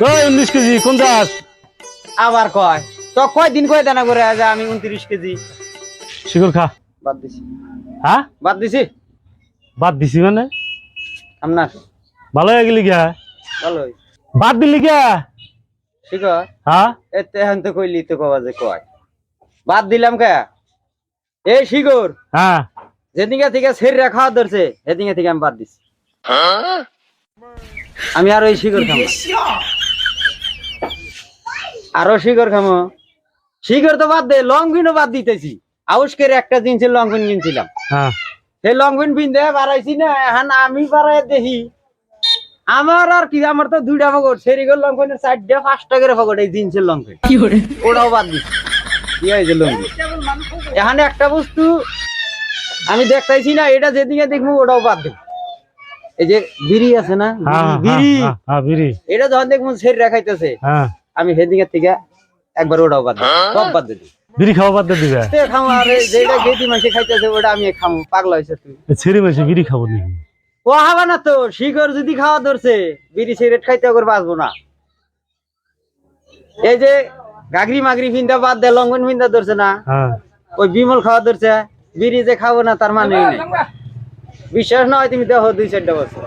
উনিশ কেজি কোন চাস আবার কয়। তো কয় দিন কয় দানা করে যে আমি উনত্রিশ কেজি। শিকড় খা। বাদ দিছি। হ্যাঁ? বাদ দিছি? বাদ দিছি মানে? আপনার? ভালো হয়ে গেলি গা ভালো বাদ দিলি গা ঠিক আছে হ্যাঁ এতে এখন তো কইলি তো কবা যে কয়। বাদ দিলাম কে? এই শিগর হ্যাঁ। যেদিকে থেকে ছেড়ে রাখা ধরছে সেদিকে থেকে আমি বাদ দিছি। আমি আর ওই শিগর খাব। আরও শিগর খামো। শিগর তো বাদ দে লং বিনও বাদ দিতেছি। আউসকের একটা জিনিসের লং বিন কিনছিলাম। হ্যাঁ। সেই লং বিন পিন দিয়ে বাড়াইছি না এখন আমি বাড়াই দেখি। আমার আর কি আমার তো দুইটা ফকট সেরিগর লং পিনের চারটা পাঁচটা করে ফকট এই জিন্সের লং পিন ওটাও বাদ দিছি। কি হয়েছে লঙ্গি এখানে একটা বস্তু আমি দেখতেছি না এটা যেদিকে দেখব ওটাও বাদ দেবো। এই যে বিড়ি আছে না? হ্যাঁ হ্যাঁ, বিড়ি। এটা যখন দেখব ছেড়ে রাখাইতেছে হ্যাঁ। আমি সেদিকে থেকে একবার ওটাও বাদ সব বাদ দিই বিড়ি খাওয়া বাদ দিবে? খামো আর এই যেটা গেটি মাসে খাইতেছে ওটা আমি খামো। পাগলা হয়েছে তুই। ছেড়ে মাসে বিড়ি খাব নাকি? ও হবে না তো শিকড় যদি খাওয়া ধরছে বিড়ি সিগারেট খাইতে করে বাঁচবো না। এই যে গাগরি মাগরি ফিন্দা বাদ দে লঙ্ঘন ফিন্দা ধরছে না হ্যাঁ। ওই বিমল খাওয়া ধরছে বিড়ি যে খাব না তার মানে নেই। বিশ্বাস না হয় তুমি দেখো দুই চারটা বছর